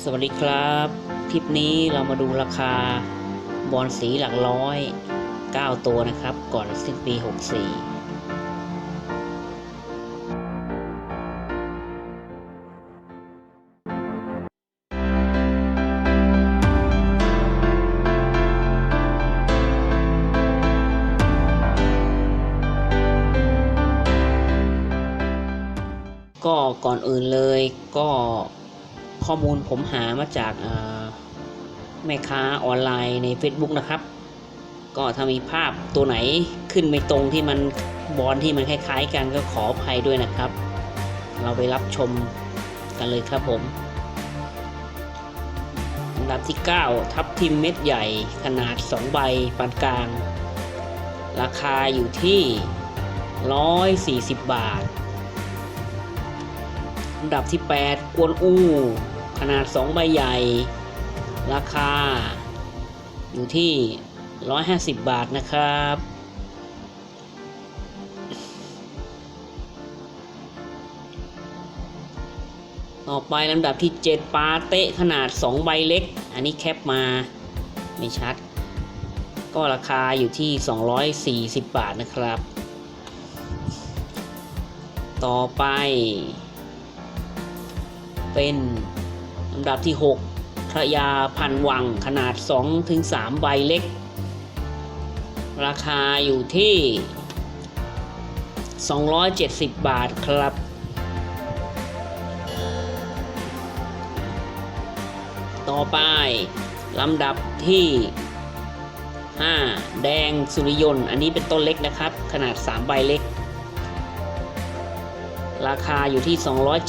สวัสดีครับ คลิปนี้เรามาดูราคาบอลสีหลักร้อย 9 ตัวนะครับ ก่อนสิ้นปี 64ก็ก่อนอื่นเลยก็ ข้อมูลผมหามาจากแม่ค้าออนไลน์ใน Facebook นะครับ ก็ถ้ามีภาพตัวไหนขึ้นไม่ตรงที่มันบอลที่มันคล้ายๆ กันก็ขออภัยด้วยนะครับ เราไปรับชมกันเลยครับผมอันดับที่ 9 ทับทิมเม็ดใหญ่ขนาด 2 ใบปานกลาง ราคาอยู่ที่ 140 บาทอันดับที่ 8 กวนอู ขนาด 2 ใบใหญ่ ราคา อยู่ที่ 150 บาทนะครับ ต่อไปลำดับที่ 7 ปาเตะขนาด 2 ใบเล็ก อันนี้แคปมาไม่ชัด ก็ราคาอยู่ที่ 240 บาทนะครับ ต่อไปเป็น ลำดับที่ 6พระยาพันวังขนาด 2-3 ใบเล็ก ราคาอยู่ที่ 270 บาทครับ ต่อไป ลำดับที่ 5 แดงสุริยนต์ อันนี้เป็นต้นเล็กนะครับ ขนาด 3 ใบเล็ก ราคาอยู่ที่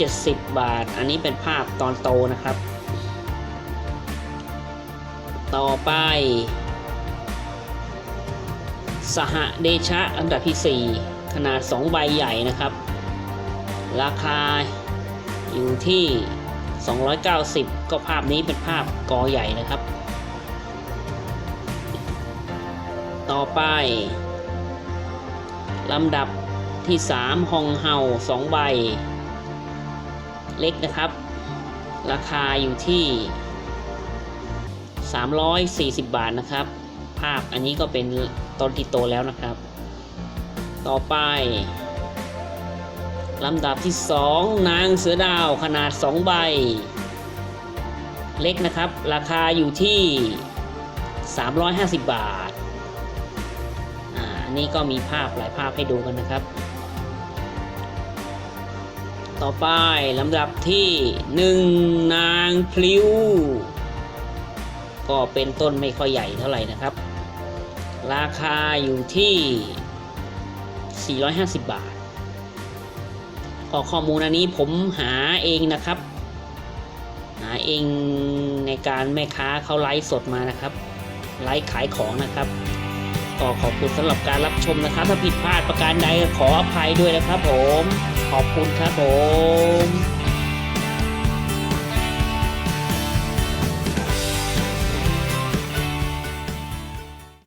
270 บาท อันนี้เป็นภาพตอนโตนะครับ ต่อไป สหเดชะอันดับที่ 4 ขนาด 2 ใบใหญ่นะครับ ราคาอยู่ที่ 290 ก็ภาพนี้เป็นภาพกอใหญ่นะครับ ต่อไปลำดับ ที่3ฮองเฮา2ใบ เล็กนะครับ ราคาอยู่ที่ 340 บาทนะครับ ภาพอันนี้ก็เป็นต้นที่โตแล้วนะครับ ต่อไปลำดับที่ 2 นางเสือดาวขนาด 2 ใบ เล็กนะครับ ราคาอยู่ที่ 350 บาท อ่าอันนี้ก็มีภาพหลายภาพให้ดูกันนะครับ ต่อไปลำดับที่ 1 นางพลิ้ว ก็เป็นต้นไม่ค่อยใหญ่เท่าไหร่นะครับ ราคาอยู่ที่ 450 บาท ก็ข้อมูลอันนี้ผมหาเองนะครับ หาเองในการแม่ค้าเขาไลฟ์สดมานะครับ ไลฟ์ขายของนะครับก็ขอบคุณสำหรับการรับชมนะครับ ถ้าผิดพลาดประการใดขออภัยด้วยนะครับผม ขอบคุณครับผม